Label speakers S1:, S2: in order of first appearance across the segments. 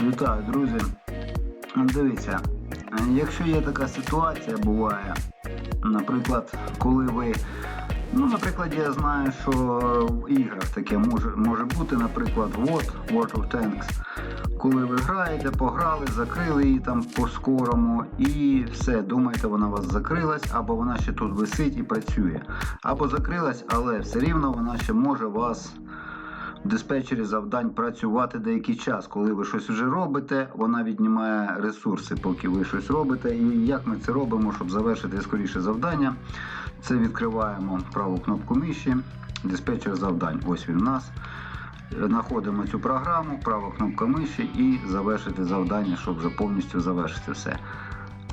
S1: Вітаю, друзі. Дивіться, якщо є така ситуація, буває, наприклад, коли ви. Ну, наприклад, я знаю, що в іграх таке може, може бути, наприклад, WOT, World of Tanks, коли ви граєте, пограли, закрили її там по-скорому і все, думаєте, вона у вас закрилась, або вона ще тут висить і працює. Або закрилась, але все рівно вона ще може вас диспетчері завдань працювати деякий час. Коли ви щось вже робите, вона віднімає ресурси, поки ви щось робите. І як ми це робимо, щоб завершити скоріше завдання? Це відкриваємо праву кнопку миші, диспетчер завдань. Ось він у нас. Знаходимо цю програму, права кнопка миші і завершити завдання, щоб вже повністю завершити все.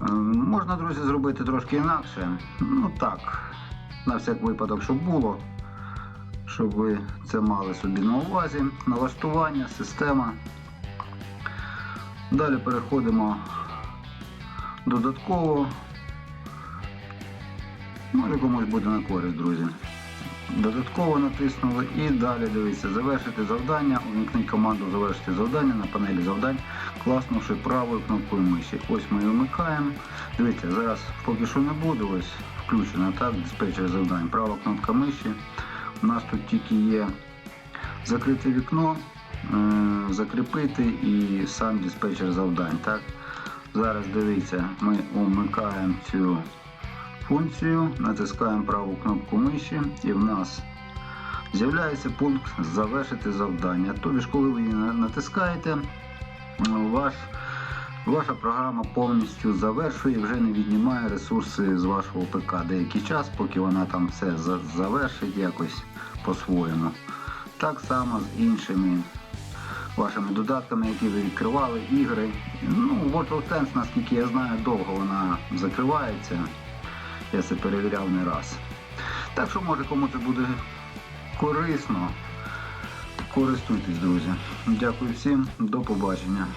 S1: Е, Можна, друзі, зробити трошки інакше. Ну так, на всяк випадок, щоб було щоб ви це мали собі на увазі. Налаштування, система. Далі переходимо додатково. Може комусь буде на користь, друзі. Додатково натиснули і далі дивіться, завершити завдання, увімкніть команду завершити завдання на панелі завдань, класнувши правою кнопкою миші. Ось ми її вмикаємо. Дивіться, зараз поки що не буде, ось включено так, диспетчер завдань. Права кнопка миші. У нас тут тільки є закрите вікно, е, закріпити і сам диспетчер завдань. Так? Зараз дивіться, ми вмикаємо цю функцію, натискаємо праву кнопку миші і в нас з'являється пункт Завершити завдання. Ж, коли ви її натискаєте, ваш, ваша програма повністю завершує вже не віднімає ресурси з вашого ПК деякий час, поки вона там все завершить якось по-своєму. Так само з іншими вашими додатками, які ви відкривали, ігри. Ну, World of Tanks, наскільки я знаю, довго вона закривається. Я це перевіряв не раз. Так що, може, кому це буде корисно. Користуйтесь, друзі. Дякую всім, до побачення.